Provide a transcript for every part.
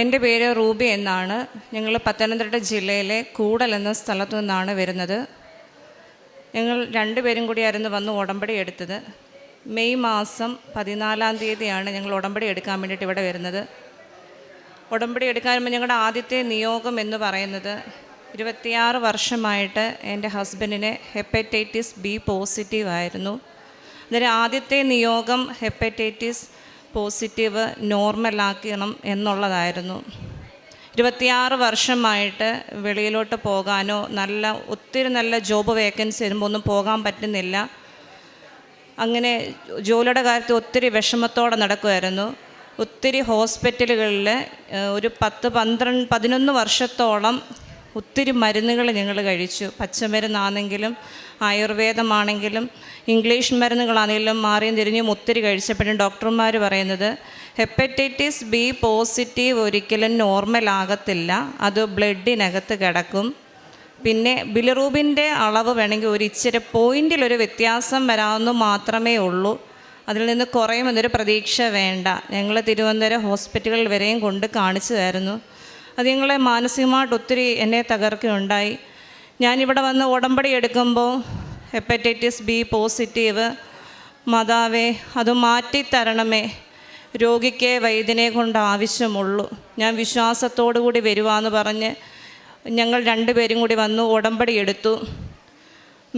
എന്റെ പേര് റൂബി എന്നാണ്. ഞങ്ങൾ പത്തനംതിട്ട ജില്ലയിലെ കൂടൽ എന്ന സ്ഥലത്തു നിന്നാണ് വരുന്നത്. ഞങ്ങൾ രണ്ടുപേരും കൂടിയായിരുന്നു വന്ന് ഉടമ്പടി എടുത്തത്. മെയ് മാസം പതിനാലാം തീയതിയാണ് ഞങ്ങൾ ഉടമ്പടി എടുക്കാൻ വേണ്ടിയിട്ട് ഇവിടെ വരുന്നത്. ഉടമ്പടി എടുക്കാൻ വരുമ്പോൾ ഞങ്ങളുടെ ആദ്യത്തെ നിയോഗം എന്ന് പറയുന്നത് ഇരുപത്തിയാറ് വർഷമായിട്ട് എന്റെ ഹസ്ബൻഡിന് ഹെപ്പറ്റൈറ്റിസ് ബി പോസിറ്റീവ് ആയിരുന്നു അന്നേരം ആദ്യത്തെ നിയോഗം ഹെപ്പറ്റൈറ്റിസ് പോസിറ്റീവ് നോർമലാക്കണം എന്നുള്ളതായിരുന്നു. ഇരുപത്തിയാറ് വർഷമായിട്ട് വെളിയിലോട്ട് പോകാനോ നല്ല ഒത്തിരി നല്ല ജോബ് വേക്കൻസി വരുമ്പോൾ ഒന്നും പോകാൻ പറ്റുന്നില്ല. അങ്ങനെ ജോലിയുടെ കാര്യത്തിൽ ഒത്തിരി വിഷമത്തോടെ നടക്കുമായിരുന്നു ഒത്തിരി ഹോസ്പിറ്റലുകളിൽ ഒരു പത്ത് പന്ത്രണ്ട് പതിനൊന്ന് വർഷത്തോളം ഒത്തിരി മരുന്നുകൾ ഞങ്ങൾ കഴിച്ചു. പച്ചമരുന്നാണെങ്കിലും ആയുർവേദമാണെങ്കിലും ഇംഗ്ലീഷ് മരുന്നുകളാണെങ്കിലും മാറിയും തിരിഞ്ഞും ഒത്തിരി കഴിച്ചപ്പോഴും ഡോക്ടർമാർ പറയുന്നത് ഹെപ്പറ്റൈറ്റിസ് ബി പോസിറ്റീവ് ഒരിക്കലും നോർമൽ ആകത്തില്ല. അത് ബ്ലഡിനകത്ത് കിടക്കും. പിന്നെ ബിലിറൂബിന്റെ അളവ് വേണമെങ്കിൽ ഒരു ഇച്ചിരി പോയിന്റിലൊരു വ്യത്യാസം വരാമെന്ന് മാത്രമേ ഉള്ളൂ. അതിൽ നിന്ന് കുറയുമെന്നൊരു പ്രതീക്ഷ വേണ്ട. ഞങ്ങൾ തിരുവനന്തപുരം ഹോസ്പിറ്റലുകളിൽ വരെയും കൊണ്ട് കാണിച്ചതായിരുന്നു. അത് ഞങ്ങളെ മാനസികമായിട്ട് ഒത്തിരി എന്നെ തകർക്കുകയുണ്ടായി. ഞാനിവിടെ വന്ന് ഉടമ്പടി എടുക്കുമ്പോൾ ഹെപ്പറ്റൈറ്റിസ് ബി പോസിറ്റീവ് മാതാവേ അത് മാറ്റിത്തരണമേ. രോഗിക്ക് വൈദ്യനെ കൊണ്ട് ആവശ്യമുള്ളൂ. ഞാൻ വിശ്വാസത്തോടു കൂടി വരുവാന്ന് പറഞ്ഞ് ഞങ്ങൾ രണ്ടുപേരും കൂടി വന്നു ഉടമ്പടി എടുത്തു.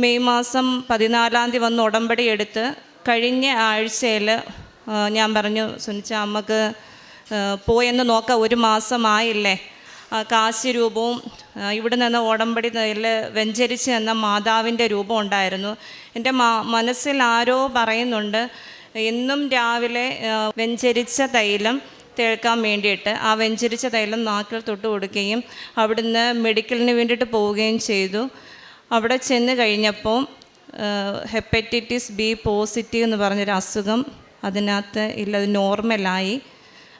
മെയ് മാസം പതിനാലാം തീയതി വന്ന് ഉടമ്പടി എടുത്ത് കഴിഞ്ഞ ആഴ്ചയിൽ ഞാൻ പറഞ്ഞു സുനിച്ച അമ്മയ്ക്ക് പോയെന്ന് നോക്കാം ഒരു മാസമായില്ലേ? കാശി രൂപവും ഇവിടെ നിന്ന് ഓടമ്പടി നെയ്യിൽ വെഞ്ചരിച്ച് എന്ന മാതാവിന്റെ രൂപം ഉണ്ടായിരുന്നു. എന്റെ മനസ്സിൽ ആരോ പറയുന്നുണ്ട് ഇന്നും രാവിലെ വെഞ്ചരിച്ച തൈലം തേൾക്കാൻ വേണ്ടിയിട്ട് ആ വെഞ്ചരിച്ച തൈലം നാക്കിൽ തൊട്ട് കൊടുക്കുകയും അവിടുന്ന് മെഡിക്കലിന് വേണ്ടിയിട്ട് പോവുകയും ചെയ്തു. അവിടെ ചെന്ന് കഴിഞ്ഞപ്പോൾ ഹെപ്പറ്റൈറ്റിസ് ബി പോസിറ്റീവ് എന്ന് പറഞ്ഞൊരു അസുഖം അതിനകത്ത് ഇല്ല അത് നോർമലായി.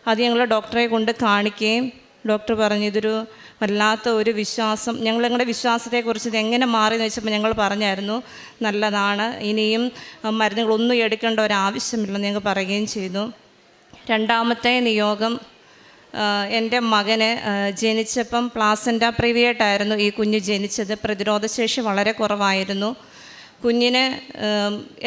അത് ഞങ്ങൾ ഡോക്ടറെ കൊണ്ട് കാണിക്കുകയും ഡോക്ടർ പറഞ്ഞു ഇതൊരു വല്ലാത്ത ഒരു വിശ്വാസം. ഞങ്ങൾ ഞങ്ങളുടെ വിശ്വാസത്തെക്കുറിച്ച് ഇത് എങ്ങനെ എന്ന് വെച്ചപ്പോൾ ഞങ്ങൾ പറഞ്ഞായിരുന്നു നല്ലതാണ്. ഇനിയും മരുന്നുകളൊന്നും എടുക്കേണ്ട ഒരാവശ്യമില്ലെന്ന് ഞങ്ങൾ പറയുകയും ചെയ്തു. രണ്ടാമത്തെ നിയോഗം എന്റെ മകന് ജനിച്ചപ്പം പ്ലാസന്റ പ്രിവിയേറ്റായിരുന്നു ഈ കുഞ്ഞ് ജനിച്ചത്. പ്രതിരോധശേഷി വളരെ കുറവായിരുന്നു. കുഞ്ഞിന്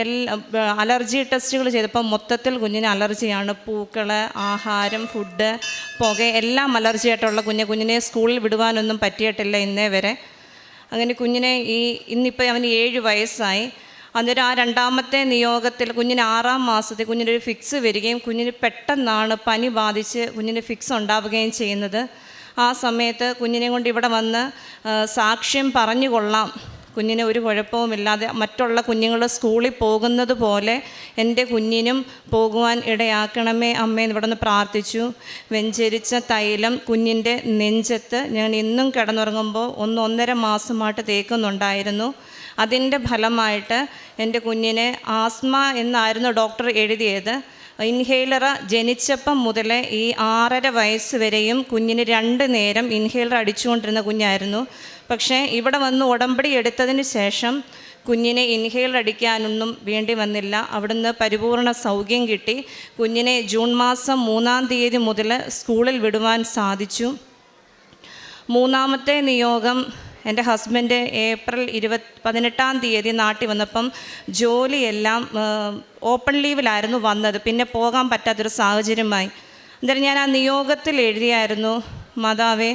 എല്ലാ അലർജി ടെസ്റ്റുകൾ ചെയ്തപ്പോൾ മൊത്തത്തിൽ കുഞ്ഞിന് അലർജിയാണ്. പൂക്കൾ ആഹാരം ഫുഡ് പുക എല്ലാം അലർജി ആയിട്ടുള്ള കുഞ്ഞ് കുഞ്ഞിനെ സ്കൂളിൽ വിടുവാനൊന്നും പറ്റിയിട്ടില്ല ഇന്നേ വരെ. അങ്ങനെ കുഞ്ഞിനെ ഈ ഇന്നിപ്പോൾ അവന് ഏഴ് വയസ്സായി. അന്നേരം ആ രണ്ടാമത്തെ നിയോഗത്തിൽ കുഞ്ഞിന് ആറാം മാസത്തിൽ കുഞ്ഞിനൊരു ഫിക്സ് വരികയും കുഞ്ഞിന് പെട്ടെന്നാണ് പനി ബാധിച്ച് കുഞ്ഞിന് ഫിക്സ് ഉണ്ടാവുകയും ചെയ്യുന്നത്. ആ സമയത്ത് കുഞ്ഞിനെ കൊണ്ട് ഇവിടെ വന്ന് സാക്ഷ്യം പറഞ്ഞു കൊള്ളാം കുഞ്ഞിന് ഒരു കുഴപ്പവുമില്ലാതെ മറ്റുള്ള കുഞ്ഞുങ്ങൾ സ്കൂളിൽ പോകുന്നത് പോലെ എന്റെ കുഞ്ഞിനും പോകുവാൻ ഇടയാക്കണമേ അമ്മേ ഇവിടെ നിന്ന് പ്രാർത്ഥിച്ചു. വെഞ്ചരിച്ച തൈലം കുഞ്ഞിന്റെ നെഞ്ചത്ത് ഞാൻ ഇന്നും കിടന്നുറങ്ങുമ്പോൾ ഒന്ന് ഒന്നര മാസമായിട്ട് തേക്കുന്നുണ്ടായിരുന്നു. അതിന്റെ ഫലമായിട്ട് എന്റെ കുഞ്ഞിനെ ആസ്മ എന്നായിരുന്നു ഡോക്ടർ എഴുതിയത്. ഇൻഹേലർ ജനിച്ചപ്പം മുതൽ ഈ ആറര വയസ്സ് വരെയും കുഞ്ഞിന് രണ്ട് നേരം ഇൻഹേലർ അടിച്ചുകൊണ്ടിരുന്ന കുഞ്ഞായിരുന്നു. പക്ഷേ ഇവിടെ വന്ന് ഉടമ്പടി എടുത്തതിന് ശേഷം കുഞ്ഞിനെ ഇൻഹേലർ അടിക്കാനൊന്നും വേണ്ടി വന്നില്ല. അവിടുന്ന് പരിപൂർണ സൗഖ്യം കിട്ടി. കുഞ്ഞിനെ ജൂൺ മാസം മൂന്നാം തീയതി മുതൽ സ്കൂളിൽ വിടുവാൻ സാധിച്ചു. മൂന്നാമത്തെ നിയോഗം എന്റെ ഹസ്ബൻഡ് ഏപ്രിൽ ഇരുപത് പതിനെട്ടാം തീയതി നാട്ടിൽ വന്നപ്പം ജോലിയെല്ലാം ഓപ്പൺ ലീവിലായിരുന്നു വന്നത്. പിന്നെ പോകാൻ പറ്റാത്തൊരു സാഹചര്യമായി. അന്നേരം ഞാൻ ആ നിയോഗത്തിൽ എഴുതിയായിരുന്നു മാതാവേ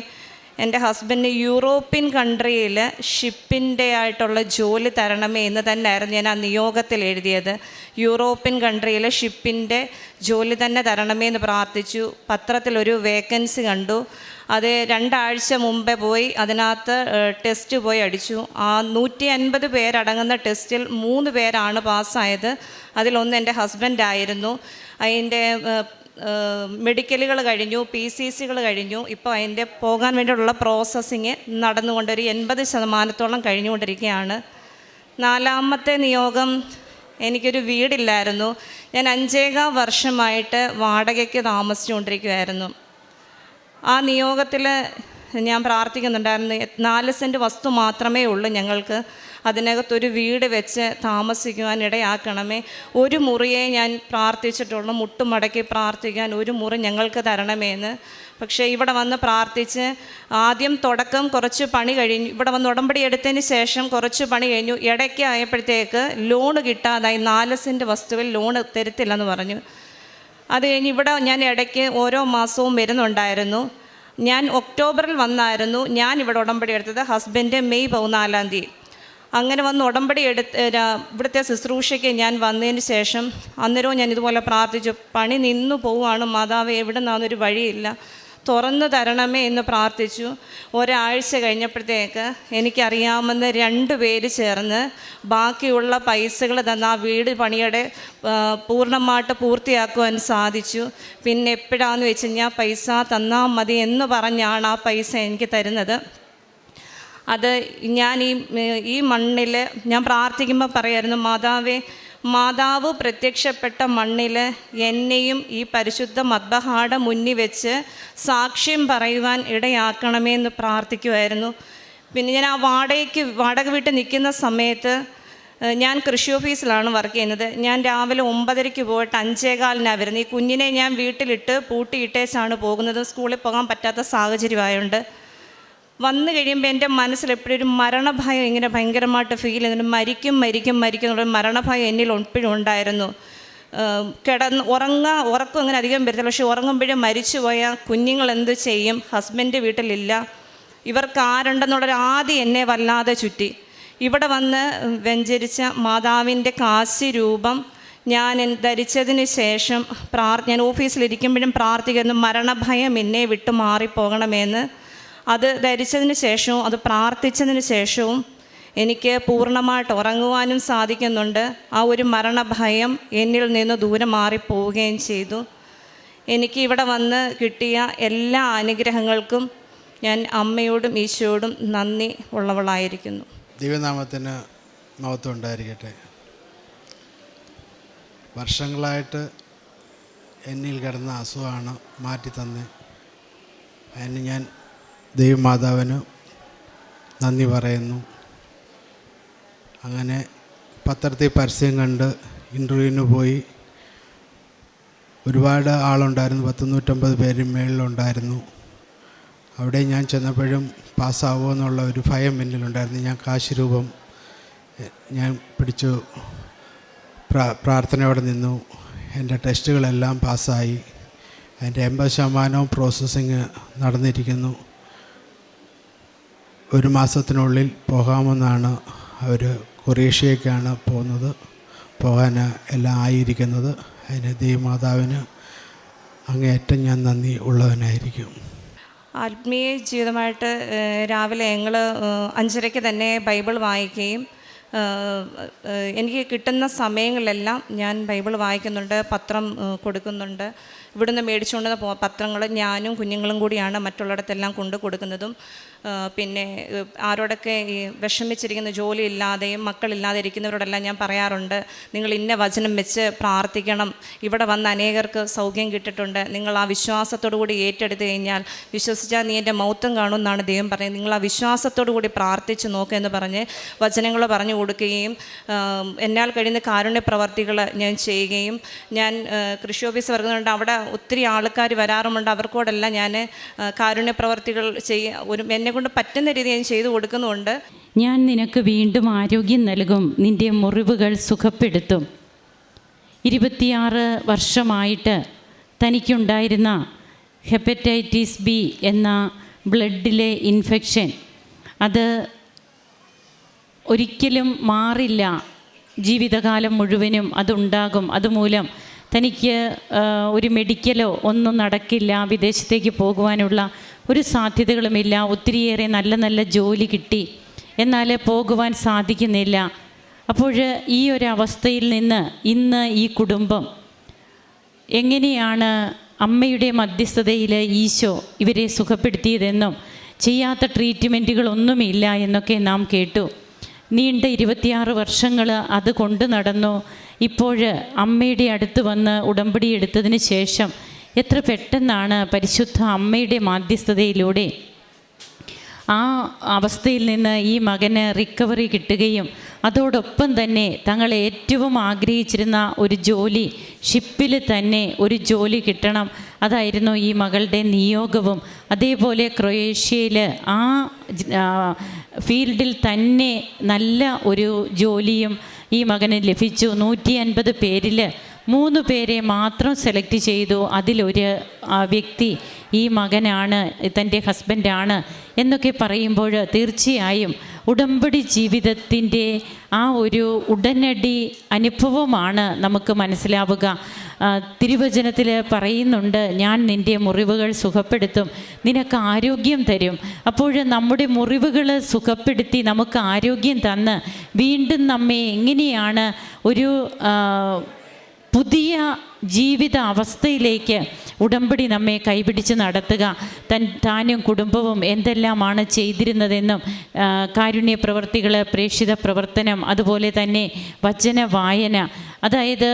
എന്റെ ഹസ്ബൻഡ് യൂറോപ്യൻ കൺട്രിയിൽ ഷിപ്പിന്റെ ആയിട്ടുള്ള ജോലി തരണമേ എന്ന് തന്നെയായിരുന്നു ഞാൻ ആ നിയോഗത്തിൽ എഴുതിയത്. യൂറോപ്യൻ കൺട്രിയിൽ ഷിപ്പിന്റെ ജോലി തന്നെ തരണമേ എന്ന് പ്രാർത്ഥിച്ചു. പത്രത്തിലൊരു വേക്കൻസി കണ്ടു. അത് രണ്ടാഴ്ച മുമ്പേ പോയി അതിനകത്ത് ടെസ്റ്റ് പോയി അടിച്ചു. ആ നൂറ്റി അൻപത് പേരടങ്ങുന്ന ടെസ്റ്റിൽ മൂന്ന് പേരാണ് പാസ്സായത് അതിലൊന്ന് എന്റെ ഹസ്ബൻഡായിരുന്നു അതിന്റെ മെഡിക്കലുകൾ കഴിഞ്ഞു പി സി സികൾ കഴിഞ്ഞു. ഇപ്പോൾ അതിന്റെ പോകാൻ വേണ്ടിയിട്ടുള്ള പ്രോസസ്സിങ് നടന്നുകൊണ്ട് ഒരു എൺപത് ശതമാനത്തോളം കഴിഞ്ഞുകൊണ്ടിരിക്കുകയാണ്. നാലാമത്തെ നിയോഗം എനിക്കൊരു വീടില്ലായിരുന്നു. ഞാൻ അഞ്ചേക വർഷമായിട്ട് വാടകയ്ക്ക് താമസിച്ചുകൊണ്ടിരിക്കുമായിരുന്നു ആ നിയോഗത്തിൽ ഞാൻ പ്രാർത്ഥിക്കുന്നുണ്ടായിരുന്നു നാല് സെന്റ് വസ്തു മാത്രമേ ഉള്ളൂ ഞങ്ങൾക്ക്. അതിനകത്തൊരു വീട് വെച്ച് താമസിക്കുവാൻ ഇടയാക്കണമേ ഒരു മുറിയെ ഞാൻ പ്രാർത്ഥിച്ചിട്ടുള്ളൂ. മുട്ടുമടക്കി പ്രാർത്ഥിക്കാൻ ഒരു മുറി ഞങ്ങൾക്ക് തരണമേ എന്ന് പക്ഷേ ഇവിടെ വന്ന് പ്രാർത്ഥിച്ച് ആദ്യം തുടക്കം കുറച്ച് പണി കഴിഞ്ഞു. ഇവിടെ വന്ന് ഉടമ്പടി എടുത്തതിന് ശേഷം കുറച്ച് പണി കഴിഞ്ഞു. ഇടയ്ക്ക് ആയപ്പോഴത്തേക്ക് ലോണ് കിട്ടാതായി. നാല് സെന്റ് വസ്തുവിൽ ലോണ് തരത്തില്ലെന്ന് പറഞ്ഞു. അത് കഴിഞ്ഞ് ഇവിടെ ഞാൻ ഇടയ്ക്ക് ഓരോ മാസവും വരുന്നുണ്ടായിരുന്നു. ഞാൻ ഒക്ടോബറിൽ വന്നായിരുന്നു. ഞാൻ ഇവിടെ ഉടമ്പടി എടുത്തത് ഹസ്ബൻഡ് മെയ് പതിനാലാം തീയതി. അങ്ങനെ വന്ന് ഉടമ്പടി എടുത്ത് ഇവിടുത്തെ ശുശ്രൂഷയ്ക്ക് ഞാൻ വന്നതിന് ശേഷം അന്നേരവും ഞാൻ ഇതുപോലെ പ്രാർത്ഥിച്ചു. പണി നിന്നു പോവുകയാണ് മാതാവ് എവിടെ നിന്നൊരു വഴിയില്ല. തുറന്നു തരണമേ എന്ന് പ്രാർത്ഥിച്ചു. ഒരാഴ്ച കഴിഞ്ഞപ്പോഴത്തേക്ക് എനിക്കറിയാമെന്ന് രണ്ട് പേര് ചേർന്ന് ബാക്കിയുള്ള പൈസകൾ തന്ന ആ വീട് പണിയുടെ പൂർണമായിട്ട് പൂർത്തിയാക്കുവാൻ സാധിച്ചു. പിന്നെ എപ്പോഴാന്ന് വെച്ച് കഴിഞ്ഞാൽ പൈസ തന്നാൽ മതി എന്ന് പറഞ്ഞാണ് ആ പൈസ എനിക്ക് തരുന്നത്. അത് ഞാൻ ഈ ഈ മണ്ണിൽ ഞാൻ പ്രാർത്ഥിക്കുമ്പോൾ പറയായിരുന്നു മാതാവേ മാതാവ് പ്രത്യക്ഷപ്പെട്ട മണ്ണിൽ എന്നെയും ഈ പരിശുദ്ധ മദ്ബഹാട മുന്നി വെച്ച് സാക്ഷ്യം പറയുവാൻ ഇടയാക്കണമേ എന്ന് പ്രാർത്ഥിക്കുമായിരുന്നു പിന്നെ ഞാൻ ആ വാടകയ്ക്ക് വാടക വീട്ടിൽ നിൽക്കുന്ന സമയത്ത് ഞാൻ കൃഷി ഓഫീസിലാണ് വർക്ക് ചെയ്യുന്നത്. ഞാൻ രാവിലെ ഒമ്പതരയ്ക്ക് പോയിട്ട് അഞ്ചേകാലിനാണ് വരുന്നത്. ഈ കുഞ്ഞിനെ ഞാൻ വീട്ടിലിട്ട് പൂട്ടിയിട്ടേച്ചാണ് പോകുന്നത്. സ്കൂളിൽ പോകാൻ പറ്റാത്ത സാഹചര്യമായതുകൊണ്ട് വന്നു കഴിയുമ്പോൾ എന്റെ മനസ്സിൽ എപ്പോഴും ഒരു മരണഭയം ഇങ്ങനെ ഭയങ്കരമായിട്ട് ഫീൽ ചെയ്യുന്നുണ്ട്. മരിക്കും മരിക്കും മരിക്കും എന്നുള്ള മരണഭയം എന്നിൽ എപ്പോഴും ഉണ്ടായിരുന്നു. കിടന്ന് ഉറങ്ങാ ഉറക്കം അങ്ങനെ അധികം വരത്തില്ല. പക്ഷേ ഉറങ്ങുമ്പോഴേ മരിച്ചു പോയാൽ കുഞ്ഞുങ്ങൾ എന്ത് ചെയ്യും? ഹസ്ബൻഡ് വീട്ടിലില്ല. ഇവർക്ക് ആരുണ്ടെന്നുള്ളൊരു ആദ്യം എന്നെ വല്ലാതെ ചുറ്റി. ഇവിടെ വന്ന് വ്യഞ്ചരിച്ച മാതാവിന്റെ കാശി രൂപം ഞാൻ ധരിച്ചതിന് ശേഷം പ്രാർ ഞാൻ ഓഫീസിലിരിക്കുമ്പോഴും പ്രാർത്ഥിക്കുന്നു മരണഭയം എന്നെ വിട്ടു മാറിപ്പോകണമെന്ന്. അത് ധരിച്ചതിന് ശേഷവും അത് പ്രാർത്ഥിച്ചതിന് ശേഷവും എനിക്ക് പൂർണമായിട്ട് ഉറങ്ങുവാനും സാധിക്കുന്നുണ്ട്. ആ ഒരു മരണഭയം എന്നിൽ നിന്ന് ദൂരെ മാറിപ്പോവുകയും ചെയ്തു. എനിക്ക് ഇവിടെ വന്ന് കിട്ടിയ എല്ലാ അനുഗ്രഹങ്ങൾക്കും ഞാൻ അമ്മയോടും ഈശോയോടും നന്ദി ഉള്ളവളായിരിക്കുന്നു. ദിവ്യനാമത്തിന് മഹത്വം ഉണ്ടായിരിക്കട്ടെ. വർഷങ്ങളായിട്ട് എന്നിൽ കിടന്ന അസുഖമാണ് മാറ്റി തന്നെ അതിന് ഞാൻ ദൈവമാതാവിന് നന്ദി പറയുന്നു. അങ്ങനെ പത്രത്തിൽ പരസ്യം കണ്ട് ഇന്റർവ്യൂവിന് പോയി ഒരുപാട് ആളുണ്ടായിരുന്നു. പത്ത് നൂറ്റമ്പത് പേര് മേളിലുണ്ടായിരുന്നു. അവിടെ ഞാൻ ചെന്നപ്പോഴും പാസ്സാവുമോ എന്നുള്ള ഒരു ഭയം എന്നിലുണ്ടായിരുന്നു. ഞാൻ കാശ് രൂപം ഞാൻ പിടിച്ചു. പ്രാ പ്രാർത്ഥനയോടെ നിന്നു. എന്റെ ടെസ്റ്റുകളെല്ലാം പാസ്സായി. അതിന്റെ എൺപത് ശതമാനവും പ്രോസസ്സിങ് നടന്നിരിക്കുന്നു. ഒരു മാസത്തിനുള്ളിൽ പോകാമെന്നാണ് അവർ കൊറേഷ്യയ്ക്കാണ് പോകുന്നത്. പോകാൻ എല്ലാം ആയിരിക്കുന്നത്. അതിന് ദൈവമാതാവിന് അങ്ങേയറ്റം ഞാൻ നന്ദി ഉള്ളവനായിരിക്കും. ആത്മീയ ജീവിതമായിട്ട് രാവിലെ ഞങ്ങൾ അഞ്ചരയ്ക്ക് തന്നെ ബൈബിൾ വായിക്കുകയും എനിക്ക് കിട്ടുന്ന സമയങ്ങളിലെല്ലാം ഞാൻ ബൈബിൾ വായിക്കുന്നുണ്ട് പത്രം കൊടുക്കുന്നുണ്ട്. ഇവിടുന്ന് മേടിച്ചുകൊണ്ട് പത്രങ്ങൾ ഞാനും കുഞ്ഞുങ്ങളും കൂടിയാണ് മറ്റുള്ളിടത്തെല്ലാം കൊണ്ടു കൊടുക്കുന്നതും. പിന്നെ ആരോടൊക്കെ ഈ വിഷമിച്ചിരിക്കുന്ന ജോലി ഇല്ലാതെയും മക്കളില്ലാതെ ഇരിക്കുന്നവരോടെല്ലാം ഞാൻ പറയാറുണ്ട് നിങ്ങൾ ഇന്ന വചനം വെച്ച് പ്രാർത്ഥിക്കണം. ഇവിടെ വന്ന് അനേകർക്ക് സൗഖ്യം കിട്ടിയിട്ടുണ്ട്. നിങ്ങൾ ആ വിശ്വാസത്തോടു കൂടി ഏറ്റെടുത്തു കഴിഞ്ഞാൽ വിശ്വസിച്ചാൽ നീ എന്റെ മൗത്തം കാണുമെന്നാണ് ദൈവം പറയുന്നത് നിങ്ങൾ ആ വിശ്വാസത്തോടു കൂടി പ്രാർത്ഥിച്ച് നോക്കുക എന്ന് പറഞ്ഞ് വചനങ്ങൾ പറഞ്ഞു കൊടുക്കുകയും എന്നാൽ കഴിയുന്ന കാരുണ്യ പ്രവർത്തികൾ ഞാൻ ചെയ്യുകയും ഞാൻ കൃഷി ഓഫീസ് വർക്കുന്നുണ്ട് അവിടെ ഒത്തിരി ആൾക്കാർ വരാറുമുണ്ട്. അവർക്കോടെല്ലാം ഞാൻ കാരുണ്യപ്രവർത്തികൾ കാരുണ്യ പ്രവർത്തികൾ ചെയ്യ ഒരു എന്നെ കൊണ്ട് പറ്റുന്ന രീതി ഞാൻ ചെയ്തു കൊടുക്കുന്നുണ്ട് ഞാൻ നിനക്ക് വീണ്ടും ആരോഗ്യം നൽകും. നിന്റെ മുറിവുകൾ സുഖപ്പെടുത്തും. ഇരുപത്തിയാറ് വർഷമായിട്ട് തനിക്കുണ്ടായിരുന്ന ഹെപ്പറ്റൈറ്റിസ് ബി എന്ന ബ്ലഡിലെ ഇൻഫെക്ഷൻ അത് ഒരിക്കലും മാറില്ല. ജീവിതകാലം മുഴുവനും അതുണ്ടാകും. അതുമൂലം തനിക്ക് ഒരു മെഡിക്കലോ ഒന്നും നടക്കില്ല വിദേശത്തേക്ക് പോകുവാനുള്ള ഒരു സാധ്യതകളുമില്ല ഒത്തിരിയേറെ നല്ല നല്ല ജോലി കിട്ടി എന്നാൽ പോകുവാൻ സാധിക്കുന്നില്ല. അപ്പോൾ ഈ ഒരു അവസ്ഥയിൽ നിന്ന് ഇന്ന് ഈ കുടുംബം എങ്ങനെയാണ് അമ്മയുടെ മധ്യസ്ഥതയിൽ ഈശോ ഇവരെ സുഖപ്പെടുത്തിയതെന്നും ചെയ്യാത്ത ട്രീറ്റ്മെന്റുകളൊന്നുമില്ല എന്നൊക്കെ നാം കേട്ടു. നീണ്ട ഇരുപത്തിയാറ് വർഷങ്ങൾ അത് കൊണ്ടു നടന്നു. ഇപ്പോൾ അമ്മയുടെ അടുത്ത് വന്ന് ഉടമ്പടി എടുത്തതിന് ശേഷം എത്ര പെട്ടെന്നാണ് പരിശുദ്ധ അമ്മയുടെ മാധ്യസ്ഥതയിലൂടെ ആ അവസ്ഥയിൽ നിന്ന് ഈ മകന് റിക്കവറി കിട്ടുകയും അതോടൊപ്പം തന്നെ തങ്ങൾ ഏറ്റവും ആഗ്രഹിച്ചിരുന്ന ഒരു ജോലി ഷിപ്പിൽ തന്നെ ഒരു ജോലി കിട്ടണം. അതായിരുന്നു ഈ മകളുടെ നിയോഗവും. അതേപോലെ ക്രൊയേഷ്യയിൽ ആ ഫീൽഡിൽ തന്നെ നല്ല ഒരു ജോലിയും ഈ മകന് ലഭിച്ചു. നൂറ്റി അൻപത് പേരിൽ മൂന്ന് പേരെ മാത്രം സെലക്ട് ചെയ്തു. അതിലൊരു വ്യക്തി ഈ മകനാണ് തന്റെ ഹസ്ബൻഡാണ് എന്നൊക്കെ പറയുമ്പോൾ തീർച്ചയായും ഉടമ്പടി ജീവിതത്തിന്റെ ആ ഒരു ഉടനടി അനുഭവമാണ് നമുക്ക് മനസ്സിലാവുക. തിരുവചനത്തിൽ പറയുന്നുണ്ട് ഞാൻ നിന്റെ മുറിവുകൾ സുഖപ്പെടുത്തും നിനക്ക് ആരോഗ്യം തരും. അപ്പോൾ നമ്മുടെ മുറിവുകൾ സുഖപ്പെടുത്തി നമുക്ക് ആരോഗ്യം തന്ന് വീണ്ടും നമ്മെ എങ്ങനെയാണ് ഒരു പുതിയ ജീവിത അവസ്ഥയിലേക്ക് ഉടമ്പടി നമ്മെ കൈപിടിച്ച് നടത്തുക. തൻ താനും കുടുംബവും എന്തെല്ലാമാണ് ചെയ്തിരുന്നതെന്നും കാരുണ്യ പ്രവർത്തികൾ പ്രേക്ഷിത പ്രവർത്തനം അതുപോലെ തന്നെ വചന വായന അതായത്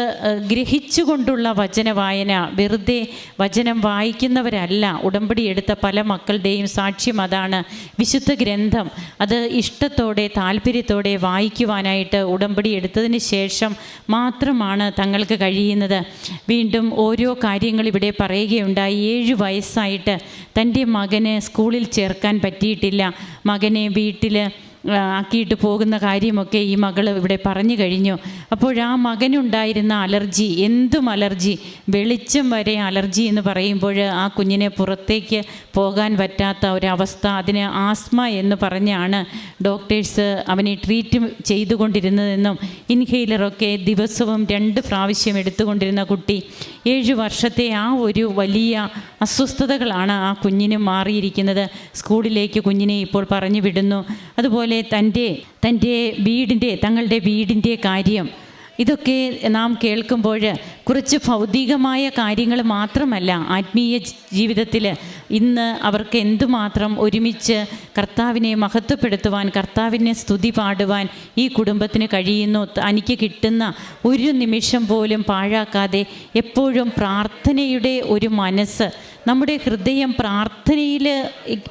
ഗ്രഹിച്ചുകൊണ്ടുള്ള വചന വായന വെറുതെ വചനം വായിക്കുന്നവരല്ല. ഉടമ്പടി എടുത്ത പല മക്കളുടെയും സാക്ഷ്യം അതാണ് വിശുദ്ധ ഗ്രന്ഥം. അത് ഇഷ്ടത്തോടെ താല്പര്യത്തോടെ വായിക്കുവാനായിട്ട് ഉടമ്പടി എടുത്തതിന് ശേഷം മാത്രമാണ് തങ്ങൾക്ക് കഴിയുന്നത്. വീണ്ടും ഓരോ കാര്യങ്ങൾ ഇവിടെ പറയുകയുണ്ടായി. ഏഴ് വയസ്സായിട്ട് തന്റെ മകനെ സ്കൂളിൽ ചേർക്കാൻ പറ്റിയിട്ടില്ല. മകനെ വീട്ടിൽ ആക്കിയിട്ട് പോകുന്ന കാര്യമൊക്കെ ഈ മകൾ ഇവിടെ പറഞ്ഞു കഴിഞ്ഞു. അപ്പോൾ ആ മകനുണ്ടായിരുന്ന അലർജി എന്തും അലർജി വെളിച്ചം വരെ അലർജി എന്ന് പറയുമ്പോൾ ആ കുഞ്ഞിനെ പുറത്തേക്ക് പോകാൻ പറ്റാത്ത ഒരവസ്ഥ അതിന് ആസ്മ എന്ന് പറഞ്ഞാണ് ഡോക്ടേഴ്സ് അവനെ ട്രീറ്റ് ചെയ്തുകൊണ്ടിരുന്നതെന്നും ഇൻഹെയിലറൊക്കെ ദിവസവും രണ്ട് പ്രാവശ്യം എടുത്തുകൊണ്ടിരുന്ന കുട്ടി ഏഴ് വർഷത്തെ ആ ഒരു വലിയ അസ്വസ്ഥതകളാണ് ആ കുഞ്ഞിന് മാറിയിരിക്കുന്നത്. സ്കൂളിലേക്ക് കുഞ്ഞിനെ ഇപ്പോൾ പറഞ്ഞു വിടുന്നു. അതുപോലെ തന്റെ തന്റെ വീടിന്റെ തങ്ങളുടെ വീടിന്റെ കാര്യം. ഇതൊക്കെ നാം കേൾക്കുമ്പോൾ കുറച്ച് ഭൗതികമായ കാര്യങ്ങൾ മാത്രമല്ല ആത്മീയ ജീവിതത്തിൽ ഇന്ന് അവർക്ക് എന്തുമാത്രം ഒരുമിച്ച് കർത്താവിനെ മഹത്വപ്പെടുത്തുവാൻ കർത്താവിനെ സ്തുതി പാടുവാൻ ഈ കുടുംബത്തിന് കഴിയുന്നു. തനിക്ക് കിട്ടുന്ന ഒരു നിമിഷം പോലും പാഴാക്കാതെ എപ്പോഴും പ്രാർത്ഥനയുടെ ഒരു മനസ്സ് നമ്മുടെ ഹൃദയം പ്രാർത്ഥനയിൽ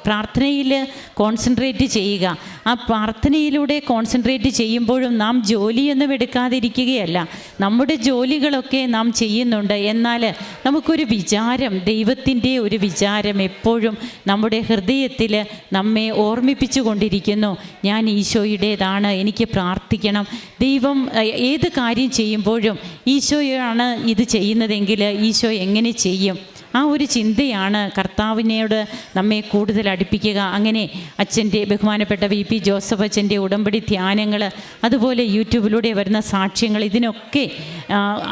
പ്രാർത്ഥനയിൽ കോൺസെൻട്രേറ്റ് ചെയ്യുക. ആ പ്രാർത്ഥനയിലൂടെ കോൺസെൻട്രേറ്റ് ചെയ്യുമ്പോഴും നാം ജോലിയൊന്നും എടുക്കാതിരിക്കുകയല്ല. നമ്മുടെ ജോലികളൊക്കെ നാം ചെയ്യുന്നുണ്ട്. എന്നാൽ നമുക്കൊരു വിചാരം ദൈവത്തിന്റെ ഒരു വിചാരം എപ്പോഴും നമ്മുടെ ഹൃദയത്തിൽ നമ്മെ ഓർമ്മിപ്പിച്ചു കൊണ്ടിരിക്കുന്നു ഞാൻ ഈശോയുടേതാണ് എനിക്ക് പ്രാർത്ഥിക്കണം. ദൈവം ഏത് കാര്യം ചെയ്യുമ്പോഴും ഈശോയാണ് ഇത് ചെയ്യുന്നതെങ്കിൽ ഈശോ എങ്ങനെ ചെയ്യും? ആ ഒരു ചിന്തയാണ് കർത്താവിനോട് നമ്മെ കൂടുതൽ അടുപ്പിക്കുക. അങ്ങനെ അച്ഛന്റെ ബഹുമാനപ്പെട്ട വി പി ജോസഫ് അച്ഛന്റെ ഉടമ്പടി ധ്യാനങ്ങൾ അതുപോലെ യൂട്യൂബിലൂടെ വരുന്ന സാക്ഷ്യങ്ങൾ ഇതിനൊക്കെ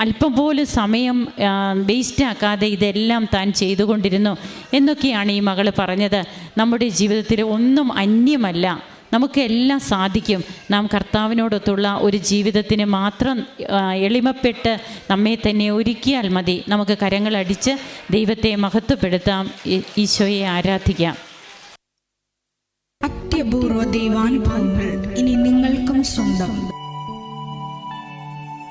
അല്പം പോലും സമയം വേസ്റ്റാക്കാതെ ഇതെല്ലാം താൻ ചെയ്തുകൊണ്ടിരുന്നു എന്നൊക്കെയാണ് ഈ മകൾ പറഞ്ഞത്. നമ്മുടെ ജീവിതത്തിൽ ഒന്നും അന്യമല്ല. നമുക്കെല്ലാം സാധിക്കും. നാം കർത്താവിനോടൊത്തുള്ള ഒരു ജീവിതത്തിന് മാത്രം എളിമപ്പെട്ട് നമ്മെ തന്നെ ഒരുക്കിയാൽ മതി. നമുക്ക് കരങ്ങളടിച്ച് ദൈവത്തെ മഹത്വപ്പെടുത്താം. ഈശോയെ ആരാധിക്കാം. അത്യപൂർവ ദൈവാനുഭവങ്ങൾ ഇനി നിങ്ങൾക്കും സ്വന്തം.